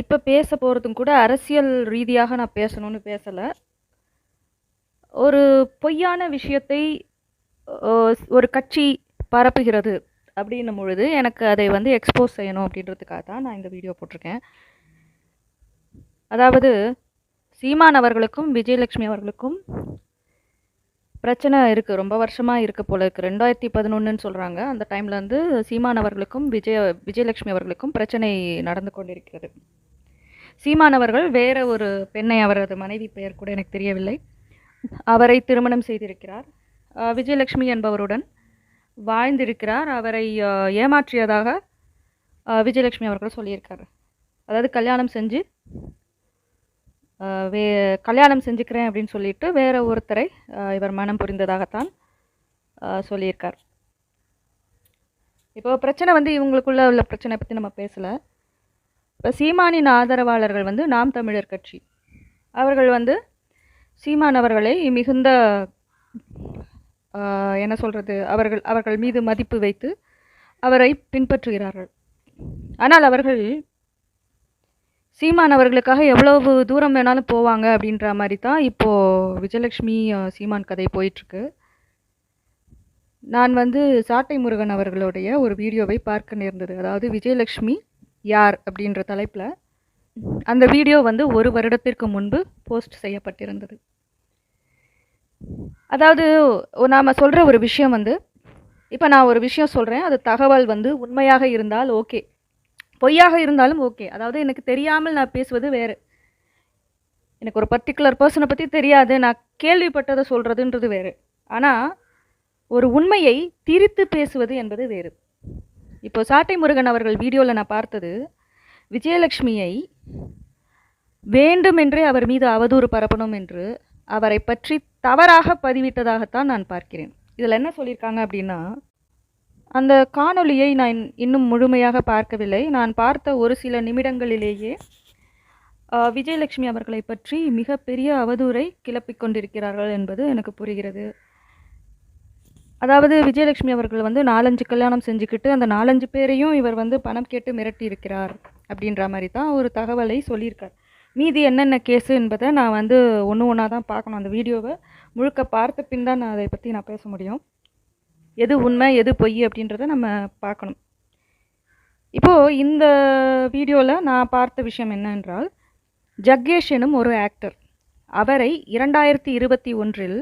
இப்போ பேச போகிறதும் கூட அரசியல் ரீதியாக நான் பேசணும்னு பேசலை. ஒரு பொய்யான விஷயத்தை ஒரு கட்சி பரப்புகிறது அப்படின்னும் பொழுது எனக்கு அதை வந்து எக்ஸ்போஸ் செய்யணும் அப்படின்றதுக்காக தான் நான் இந்த வீடியோ போட்டிருக்கேன். அதாவது சீமான் அவர்களுக்கும் விஜயலட்சுமி அவர்களுக்கும் பிரச்சனை இருக்குது ரொம்ப வருஷமாக இருக்க போல இருக்குது ரெண்டாயிரத்தி பதினொன்றுன்னு சொல்கிறாங்க அந்த டைமில் வந்து சீமான் அவர்களுக்கும் விஜய விஜயலட்சுமி அவர்களுக்கும் பிரச்சனை நடந்து கொண்டிருக்கிறது. சீமான் அவர்கள் வேற ஒரு பெண்ணை அவரது மனைவி பெயர் கூட எனக்கு தெரியவில்லை. அவரை திருமணம் செய்திருக்கிறார். விஜயலட்சுமி என்பவருடன் வாழ்ந்திருக்கிறார். அவரை ஏமாற்றியதாக விஜயலட்சுமி அவர்கள் சொல்லியிருக்கார். அதாவது கல்யாணம் செஞ்சு வே கல்யாணம் செஞ்சுக்கிறேன் அப்படின்னு சொல்லிட்டு வேற ஒருத்தரை இவர் மனம் புரிந்ததாகத்தான் சொல்லியிருக்கார். இப்போ பிரச்சனை வந்து இவங்களுக்குள்ள உள்ள பிரச்சனை பற்றி நம்ம பேசலை. இப்போ சீமானின் ஆதரவாளர்கள் வந்து நாம் தமிழர் கட்சி. அவர்கள் வந்து சீமான் அவர்களை மிகுந்த என்ன சொல்கிறது அவர்கள் அவர்கள் மீது மதிப்பு வைத்து அவரை பின்பற்றுகிறார்கள். ஆனால் அவர்கள் சீமான் அவர்களுக்காக எவ்வளவு தூரம் வேணாலும் போவாங்க அப்படின்ற மாதிரி தான் இப்போது விஜயலட்சுமி சீமான் கதை போயிட்டுருக்கு. நான் வந்து சாட்டை முருகன் அவர்களுடைய ஒரு வீடியோவை பார்க்க நேர்ந்தது. அதாவது விஜயலட்சுமி யார் அப்படின்ற தலைப்பில் அந்த வீடியோ வந்து ஒரு வருடத்திற்கு முன்பு போஸ்ட் செய்யப்பட்டிருந்தது. அதாவது நாம் சொல்கிற ஒரு விஷயம் வந்து இப்போ நான் ஒரு விஷயம் சொல்கிறேன் அது தகவல் வந்து உண்மையாக இருந்தால் ஓகே. பொய்யாக இருந்தாலும் ஓகே அதாவது எனக்கு தெரியாமல் நான் பேசுவது வேறு. எனக்கு ஒரு பர்டிகுலர் பர்சனை பற்றி தெரியாது. நான் கேள்விப்பட்டதை சொல்கிறதுன்றது வேறு. ஆனால் ஒரு உண்மையை திரித்து பேசுவது என்பது வேறு. இப்போ சாட்டை முருகன் அவர்கள் வீடியோவில் நான் பார்த்தது விஜயலட்சுமியை வேண்டுமென்றே அவர் மீது அவதூறு பரப்பணும் என்று அவரை பற்றி தவறாக பதிவிட்டதாகத்தான் நான் பார்க்கிறேன். இதில் என்ன சொல்லியிருக்காங்க அப்படின்னா அந்த காணொளியை நான் இன்னும் முழுமையாக பார்க்கவில்லை. நான் பார்த்த ஒரு சில நிமிடங்களிலேயே விஜயலட்சுமி அவர்களை பற்றி மிகப்பெரிய அவதூறை கிளப்பிக் கொண்டிருக்கிறார்கள் என்பது எனக்கு புரிகிறது. அதாவது விஜயலட்சுமி அவர்கள் வந்து நாலஞ்சு கல்யாணம் செஞ்சுக்கிட்டு அந்த நாலஞ்சு பேரையும் இவர் வந்து பணம் கேட்டு மிரட்டி இருக்கிறார் அப்படின்ற மாதிரி தான் ஒரு தகவலை சொல்லியிருக்கார். மீதி என்னென்ன கேஸு என்பதை நான் வந்து ஒன்று ஒன்றா தான் பார்க்கணும். அந்த வீடியோவை முழுக்க பார்த்த பின் தான் நான் அதை பற்றி நான் பேச முடியும். எது உண்மை எது பொய் அப்படின்றத நம்ம பார்க்கணும். இப்போது இந்த வீடியோவில் நான் பார்த்த விஷயம் என்னென்றால் ஜக்கேஷ் எனும் ஒரு ஆக்டர் அவரை இரண்டாயிரத்தி இருபத்தி ஒன்றில்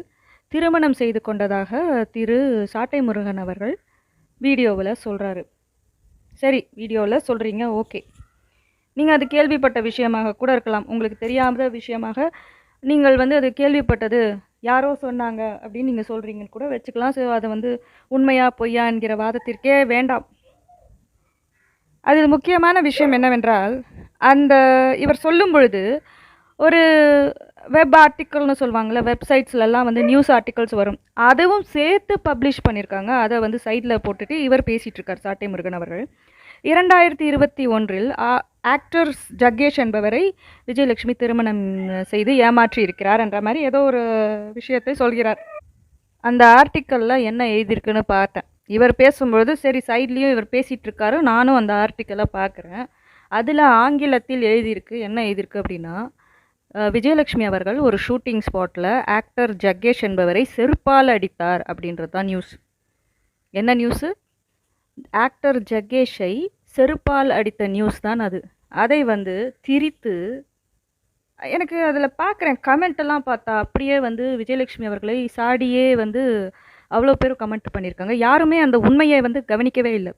திருமணம் செய்து கொண்டதாக திரு. சாட்டை முருகன் அவர்கள் வீடியோவில் சொல்கிறாரு சரி வீடியோவில் சொல்கிறீங்க ஓகே. நீங்கள் அது கேள்விப்பட்ட விஷயமாக கூட இருக்கலாம். உங்களுக்கு தெரியாத விஷயமாக நீங்கள் வந்து அது கேள்விப்பட்டது யாரோ சொன்னாங்க அப்படின்னு நீங்கள் சொல்கிறீங்கன்னு கூட வச்சுக்கலாம். ஸோ அதை வந்து உண்மையா பொய்யா என்கிற வாதத்திற்கே வேண்டாம். அதில் முக்கியமான விஷயம் என்னவென்றால் அந்த இவர் சொல்லும் பொழுது ஒரு வெப் ஆர்டிக்கல்னு சொல்லுவாங்கள்ல வெப்சைட்ஸ்லலாம் வந்து நியூஸ் ஆர்டிகல்ஸ் வரும். அதுவும் சேர்த்து பப்ளிஷ் பண்ணியிருக்காங்க அதை வந்து சைடில் போட்டுட்டு இவர் பேசிகிட்ருக்கார் சாட்டை முருகன் அவர்கள். இரண்டாயிரத்தி இருபத்தி ஒன்றில் ஆக்டர் ஜக்கேஷ் என்பவரை விஜயலட்சுமி திருமணம் செய்து ஏமாற்றி இருக்கிறார் என்ற மாதிரி ஏதோ ஒரு விஷயத்தை சொல்கிறார். அந்த ஆர்டிக்கலில் என்ன எழுதியிருக்குன்னு பார்த்தேன். இவர் பேசும்பொழுது சரி சைட்லேயும் இவர் பேசிகிட்டு இருக்காரு நானும் அந்த ஆர்டிக்கலை பார்க்குறேன். அதில் ஆங்கிலத்தில் எழுதியிருக்கு என்ன எழுதியிருக்கு அப்படின்னா விஜயலட்சுமி அவர்கள் ஒரு ஷூட்டிங் ஸ்பாட்டில் ஆக்டர் ஜக்கேஷ் என்பவரை செருப்பால் அடித்தார் அப்படின்றது தான் நியூஸ் என்ன நியூஸு ஆக்டர் ஜக்கேஷை செருப்பால் அடித்த நியூஸ் தான் அது. அதை வந்து திரித்து எனக்கு அதில் பார்க்குறேன் கமெண்ட்டெல்லாம் பார்த்தா அப்படியே வந்து விஜயலட்சுமி அவர்களை சாடியே வந்து அவ்வளோ பேர் கமெண்ட் பண்ணியிருக்காங்க யாருமே அந்த உண்மையை வந்து கவனிக்கவே இல்லை.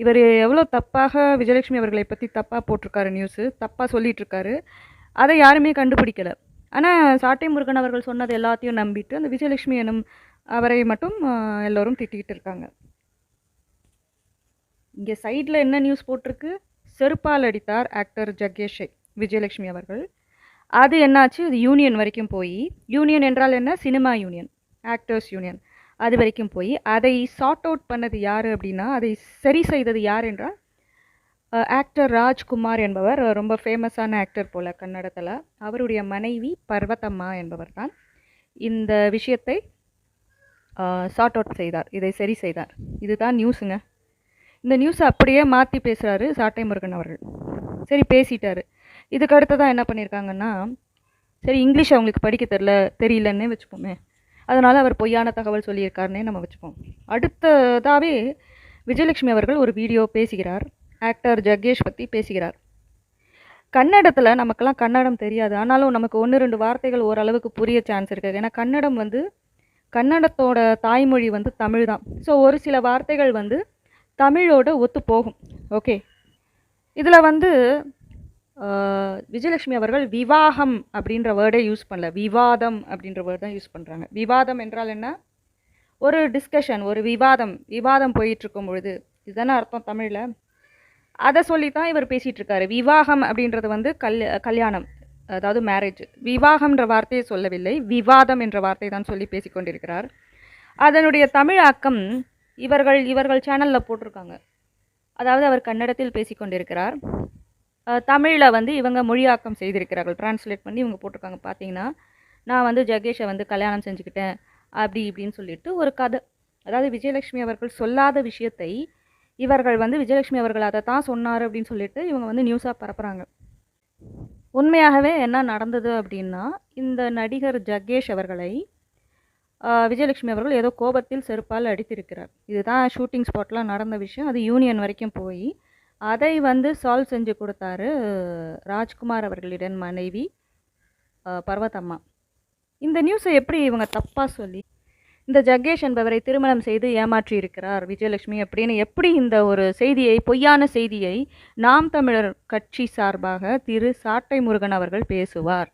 இவர் எவ்வளோ தப்பாக விஜயலட்சுமி அவர்களை பற்றி தப்பாக போட்டிருக்காரு நியூஸு தப்பாக சொல்லிகிட்ருக்காரு இருக்காரு அதை யாருமே கண்டுபிடிக்கலை. ஆனால் சாட்டை முருகன் அவர்கள் சொன்னது எல்லாத்தையும் நம்பிட்டு அந்த விஜயலட்சுமி எனும் அவரை மட்டும் எல்லோரும் திட்டிகிட்டு இருக்காங்க. இங்கே சைடில் என்ன நியூஸ் போட்டிருக்கு? செருப்பால் அடித்தார் ஆக்டர் ஜக்கேஷை விஜயலட்சுமி அவர்கள். அது என்னாச்சு? அது யூனியன் வரைக்கும் போய். யூனியன் என்றால் என்ன? சினிமா யூனியன் ஆக்டர்ஸ் யூனியன் அது வரைக்கும் போய். அதை சார்ட் அவுட் பண்ணது யார் அப்படின்னா அதை சரி செய்தது யார் என்றால் ஆக்டர் ராஜ்குமார் என்பவர். ரொம்ப ஃபேமஸான ஆக்டர் போல கன்னடத்தில். அவருடைய மனைவி பர்வதம்மா என்பவர் தான். இந்த விஷயத்தை சார்ட் அவுட் செய்தார். இதை சரி செய்தார். இதுதான் நியூஸுங்க இந்த நியூஸை அப்படியே மாற்றி பேசுகிறாரு சாட்டை முருகன் அவர்கள். சரி பேசிட்டாரு. இதுக்கு அடுத்ததாக என்ன பண்ணியிருக்காங்கன்னா சரி இங்கிலீஷ் அவங்களுக்கு படிக்க தெரில தெரியலன்னே வச்சுப்போமே. அதனால் அவர் பொய்யான தகவல் சொல்லியிருக்காருன்னே நம்ம வச்சுப்போம். அடுத்ததாகவே விஜயலட்சுமி அவர்கள் ஒரு வீடியோ பேசுகிறார். ஆக்டர் ஜக்கேஷ் பற்றி பேசுகிறார். கன்னடத்தில் நமக்கெல்லாம் கன்னடம் தெரியாது. ஆனாலும் நமக்கு ஒன்று ரெண்டு வார்த்தைகள் ஓரளவுக்கு புரிய சான்ஸ் இருக்குது ஏன்னா கன்னடம் வந்து கன்னடத்தோட தாய்மொழி வந்து தமிழ் தான் ஸோ ஒரு சில வார்த்தைகள் வந்து தமிழோட ஒத்து போகும். ஓகே இதில் வந்து விஜயலட்சுமி அவர்கள் விவாகம் அப்படின்ற வேர்டே யூஸ் பண்ணல. விவாதம் அப்படின்ற வேர்ட் தான் யூஸ் பண்ணுறாங்க விவாதம் என்றால் என்ன? ஒரு டிஸ்கஷன் ஒரு விவாதம். விவாதம் போயிட்டுருக்கும் பொழுது இதுதானே அர்த்தம் தமிழில்? அதை சொல்லி தான் இவர் பேசிகிட்ருக்காரு விவாகம் அப்படின்றது வந்து கல் கல்யாணம் அதாவது மேரேஜ் விவாகம்ன்ற வார்த்தையை சொல்லவில்லை விவாதம் என்ற வார்த்தை தான் சொல்லி பேசிக்கொண்டிருக்கிறார். அதனுடைய தமிழாக்கம் இவர்கள் இவர்கள் சேனலில் போட்டிருக்காங்க. அதாவது அவர் கன்னடத்தில் பேசிக்கொண்டிருக்கிறார் தமிழில் வந்து இவங்க மொழியாக்கம் செய்திருக்கிறார்கள். டிரான்ஸ்லேட் பண்ணி இவங்க போட்டிருக்காங்க. பார்த்தீங்கன்னா நான் வந்து ஜகேஷை வந்து கல்யாணம் செஞ்சுக்கிட்டேன் அப்படி இப்படின்னு சொல்லிட்டு ஒரு கதை. அதாவது விஜயலட்சுமி அவர்கள் சொல்லாத விஷயத்தை இவர்கள் வந்து விஜயலட்சுமி அவர்கள் அதை தான் சொன்னார் அப்படின்னு சொல்லிட்டு இவங்க வந்து நியூஸாக பரப்புகிறாங்க உண்மையாகவே என்ன நடந்தது அப்படின்னா இந்த நடிகர் ஜகேஷ் அவர்களை விஜயலட்சுமி அவர்கள் ஏதோ கோபத்தில் செருப்பால் அடித்திருக்கிறார். இதுதான் ஷூட்டிங் ஸ்பாட்லாம் நடந்த விஷயம். அது யூனியன் வரைக்கும் போய் அதை வந்து சால்வ் செஞ்சு கொடுத்தாரு ராஜ்குமார் அவர்களிடம் மனைவி பர்வதம்மா இந்த நியூஸை எப்படி இவங்க தப்பாக சொல்லி இந்த ஜக்கேஷ் என்பவரை திருமணம் செய்து ஏமாற்றி இருக்கிறார் விஜயலட்சுமி அப்படின்னு எப்படி இந்த ஒரு செய்தியை பொய்யான செய்தியை நாம் தமிழர் கட்சி சார்பாக திரு சாட்டை முருகன் அவர்கள் பேசுவார்?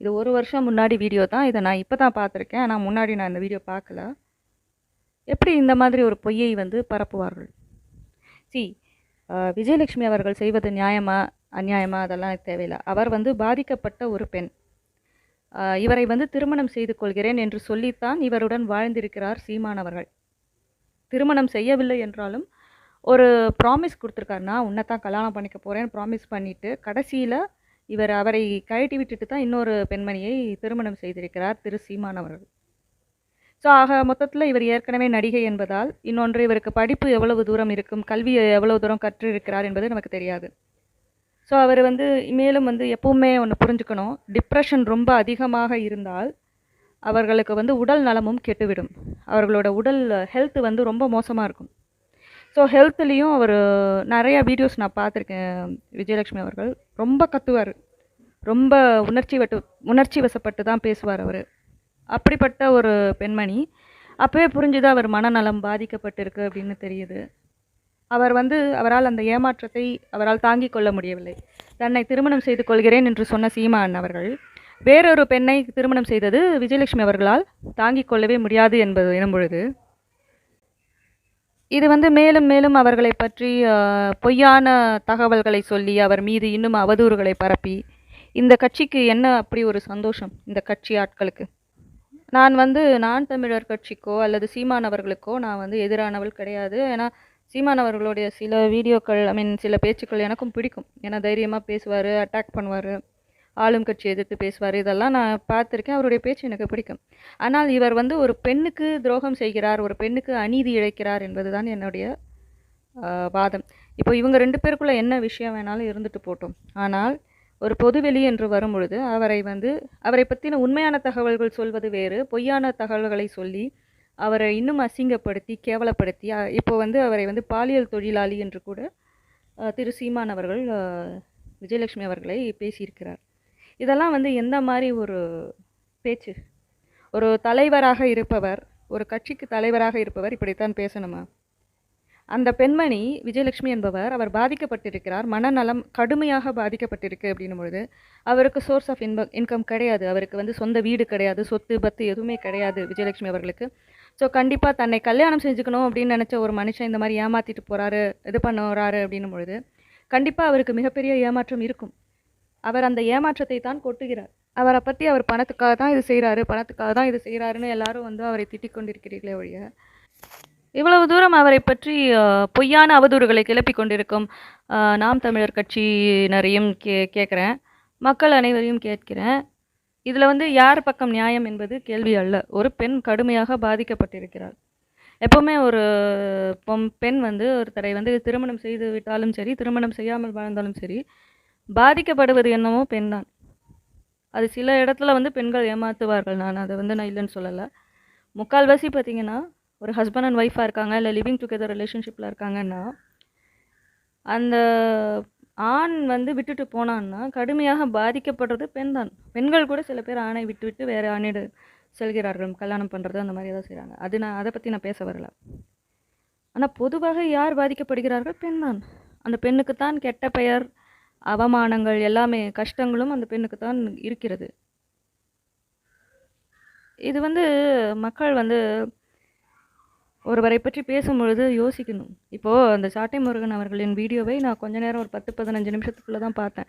இது ஒரு வருஷம் முன்னாடி வீடியோ தான். இதை நான் இப்போ தான் பார்த்துருக்கேன். ஆனால் முன்னாடி நான் இந்த வீடியோ பார்க்கல. எப்படி இந்த மாதிரி ஒரு பொய்யை வந்து பரப்புவார்கள்? சி விஜயலட்சுமி அவர்கள் செய்வது நியாயமா அந்நியாயமா அதெல்லாம் தேவையில்லை. அவர் வந்து பாதிக்கப்பட்ட ஒரு பெண். இவரை வந்து திருமணம் செய்து கொள்கிறேன் என்று சொல்லித்தான் இவருடன் வாழ்ந்திருக்கிறார் சீமான் அவர்கள். திருமணம் செய்யவில்லை என்றாலும் ஒரு ப்ராமிஸ் கொடுத்துருக்காருனா உன்னை தான் கல்யாணம் பண்ணிக்க போகிறேன்னு ப்ராமிஸ் பண்ணிவிட்டு கடைசியில் இவர் அவரை கழட்டி விட்டுட்டு தான் இன்னொரு பெண்மணியை திருமணம் செய்திருக்கிறார் திரு. சீமான் அவர்கள். ஸோ ஆக மொத்தத்தில் இவர் ஏற்கனவே நடிகை என்பதால் இன்னொன்று இவருக்கு படிப்பு எவ்வளவு தூரம் இருக்கும் கல்வி எவ்வளவு தூரம் கற்றிருக்கிறார் என்பது நமக்கு தெரியாது. ஸோ அவர் வந்து மேலும் வந்து எப்பவுமே ஒன்று புரிஞ்சுக்கணும் டிப்ரெஷன் ரொம்ப அதிகமாக இருந்தால் அவர்களுக்கு வந்து உடல் நலமும் கெட்டுவிடும். அவர்களோட உடல் ஹெல்த் வந்து ரொம்ப மோசமாக இருக்கும். ஸோ ஹெல்த்லேயும் அவர் நிறையா வீடியோஸ் நான் பார்த்துருக்கேன் விஜயலட்சுமி அவர்கள். ரொம்ப கத்துவார். ரொம்ப உணர்ச்சி வட்டு உணர்ச்சி வசப்பட்டு தான் பேசுவார் அவர். அப்படிப்பட்ட ஒரு பெண்மணி. அப்போவே புரிஞ்சுது அவர் மனநலம் பாதிக்கப்பட்டிருக்கு அப்படின்னு தெரியுது. அவர் வந்து அவரால் அந்த ஏமாற்றத்தை அவரால் தாங்கிக் கொள்ள முடியவில்லை. தன்னை திருமணம் செய்து கொள்கிறேன் என்று சொன்ன சீமான் அவர்கள் வேறொரு பெண்ணை திருமணம் செய்தது விஜயலட்சுமி அவர்களால் தாங்கிக் கொள்ளவே முடியாது என்பது எனும் பொழுது இது வந்து மேலும் மேலும் அவர்களை பற்றி பொய்யான தகவல்களை சொல்லி அவர் மீது இன்னும் அவதூறுகளை பரப்பி இந்த கட்சிக்கு என்ன அப்படி ஒரு சந்தோஷம் இந்த கட்சி ஆட்களுக்கு? நான் வந்து நான் தமிழர் கட்சிக்கோ அல்லது சீமான் அவர்களுக்கோ நான் வந்து எதிரானவள் கிடையாது. ஏன்னா சீமான் அவர்களுடைய சில வீடியோக்கள் ஐ மீன் சில பேச்சுக்கள் எனக்கும் பிடிக்கும். ஏன்னா தைரியமாக பேசுவார் அட்டாக் பண்ணுவார். ஆளும் கட்சி எதிர்த்து பேசுவார். இதெல்லாம் நான் பார்த்துருக்கேன். அவருடைய பேச்சு எனக்கு பிடிக்கும். ஆனால் இவர் வந்து ஒரு பெண்ணுக்கு துரோகம் செய்கிறார் ஒரு பெண்ணுக்கு அநீதி இழைக்கிறார் என்பதுதான் என்னுடைய வாதம். இப்போ இவங்க ரெண்டு பேருக்குள்ளே என்ன விஷயம் வேணாலும் இருந்துட்டு போட்டோம். ஆனால் ஒரு பொதுவெளி என்று வரும் பொழுது அவரை வந்து அவரை பற்றின உண்மையான தகவல்கள் சொல்வது வேறு. பொய்யான தகவல்களை சொல்லி அவரை இன்னும் அசிங்கப்படுத்தி கேவலப்படுத்தி இப்போ வந்து அவரை வந்து பாலியல் தொழிலாளி என்று கூட திரு சீமான் அவர்கள் விஜயலட்சுமி அவர்களை பேசியிருக்கிறார். இதெல்லாம் வந்து எந்த மாதிரி ஒரு பேச்சு? ஒரு தலைவராக இருப்பவர் ஒரு கட்சிக்கு தலைவராக இருப்பவர் இப்படித்தான் பேசணுமா? அந்த பெண்மணி விஜயலட்சுமி என்பவர் அவர் பாதிக்கப்பட்டிருக்கிறார் மனநலம் கடுமையாக பாதிக்கப்பட்டிருக்கு அப்படின்னும் பொழுது அவருக்கு சோர்ஸ் ஆஃப் இன்பம் இன்கம் கிடையாது. அவருக்கு வந்து சொந்த வீடு கிடையாது சொத்து பத்து எதுவுமே கிடையாது விஜயலட்சுமி அவர்களுக்கு. ஸோ கண்டிப்பாக தன்னை கல்யாணம் செஞ்சுக்கணும் அப்படின்னு நினச்ச ஒரு மனுஷன் இந்த மாதிரி ஏமாற்றிட்டு போகிறாரு இது பண்ணுறாரு அப்படின்னும் பொழுது கண்டிப்பாக அவருக்கு மிகப்பெரிய ஏமாற்றம் இருக்கும். அவர் அந்த ஏமாற்றத்தை தான் கொட்டுகிறார். அவரை பற்றி அவர் பணத்துக்காக தான் இது செய்கிறாரு பணத்துக்காக தான் இது செய்கிறாருன்னு எல்லாரும் வந்து அவரை திட்டிக் கொண்டிருக்கிறீர்களே ஒழிய. இவ்வளவு தூரம் அவரை பற்றி பொய்யான அவதூறுகளை கிளப்பி கொண்டிருக்கும் நாம் தமிழர் கட்சியினரையும் கே கேட்குறேன். மக்கள் அனைவரையும் கேட்கிறேன். இதில் வந்து யார் பக்கம் நியாயம் என்பது கேள்வி அல்ல. ஒரு பெண் கடுமையாக பாதிக்கப்பட்டிருக்கிறாள். எப்போவுமே ஒரு பொம் பெண் வந்து ஒருத்தரை வந்து திருமணம் செய்து விட்டாலும் சரி திருமணம் செய்யாமல் வாழ்ந்தாலும் சரி பாதிக்கப்படுவது என்னமோ பெண்தான். அது சில இடத்துல வந்து பெண்கள் ஏமாற்றுவார்கள் நான் அதை வந்து நான் இல்லைன்னு சொல்லலை. முக்கால்வாசி பார்த்தீங்கன்னா ஒரு ஹஸ்பண்ட் அண்ட் ஒய்ஃபாக இருக்காங்க இல்லை லிவிங் டுகெதர் ரிலேஷன்ஷிப்பில் இருக்காங்கன்னா அந்த ஆண் வந்து விட்டுட்டு போனான்னா கடுமையாக பாதிக்கப்படுறது பெண் தான் பெண்கள் கூட சில பேர் ஆணை விட்டு விட்டு வேறு ஆணிடு செல்கிறார்கள். கல்யாணம் பண்ணுறது அந்த மாதிரி தான் செய்கிறாங்க அது நான் அதை பற்றி நான் பேச வரல. ஆனால் பொதுவாக யார் பாதிக்கப்படுகிறார்கள்? பெண் தான் அந்த பெண்ணுக்கு தான் கெட்ட பெயர் அவமானங்கள் எல்லாமே கஷ்டங்களும் அந்த பெண்ணுக்கு தான் இருக்கிறது. இது வந்து மக்கள் வந்து ஒருவரை பற்றி பேசும்பொழுது யோசிக்கணும். இப்போது அந்த சாட்டை முருகன் அவர்களின் வீடியோவை நான் கொஞ்ச நேரம் ஒரு பத்து பதினஞ்சு நிமிஷத்துக்குள்ளே தான் பார்த்தேன்.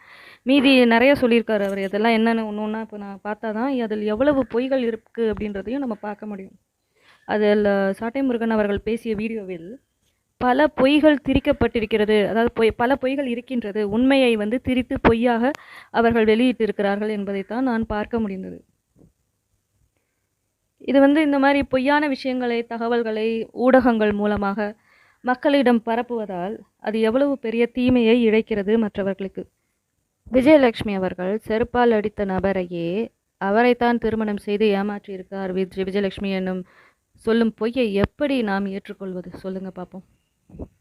மீதி நிறைய சொல்லியிருக்காரு அவர். இதெல்லாம் என்னென்னு ஒன்று ஒன்றா இப்போ நான் பார்த்தா தான் அதில் எவ்வளவு பொய்கள் இருக்குது அப்படின்றதையும் நம்ம பார்க்க முடியும். அதில் சாட்டை முருகன் அவர்கள் பேசிய வீடியோவில் பல பொய்கள் திரிக்கப்பட்டிருக்கிறது. அதாவது பொய் பல பொய்கள் இருக்கின்றது. உண்மையை வந்து திரித்து பொய்யாக அவர்கள் வெளியிட்டிருக்கிறார்கள் என்பதைத்தான் நான் பார்க்க முடிந்தது. இது வந்து இந்த மாதிரி பொய்யான விஷயங்களை தகவல்களை ஊடகங்கள் மூலமாக மக்களிடம் பரப்புவதால் அது எவ்வளவு பெரிய தீமையை இழைக்கிறது மற்றவர்களுக்கு. விஜயலட்சுமி அவர்கள் செருப்பால் அடித்த நபரையே அவரைத்தான் திருமணம் செய்து ஏமாற்றியிருக்கார். விஜய் விஜயலட்சுமி என்னும் சொல்லும் பொய்யை எப்படி நாம் ஏற்றுக்கொள்வது? சொல்லுங்கள் பார்ப்போம். you.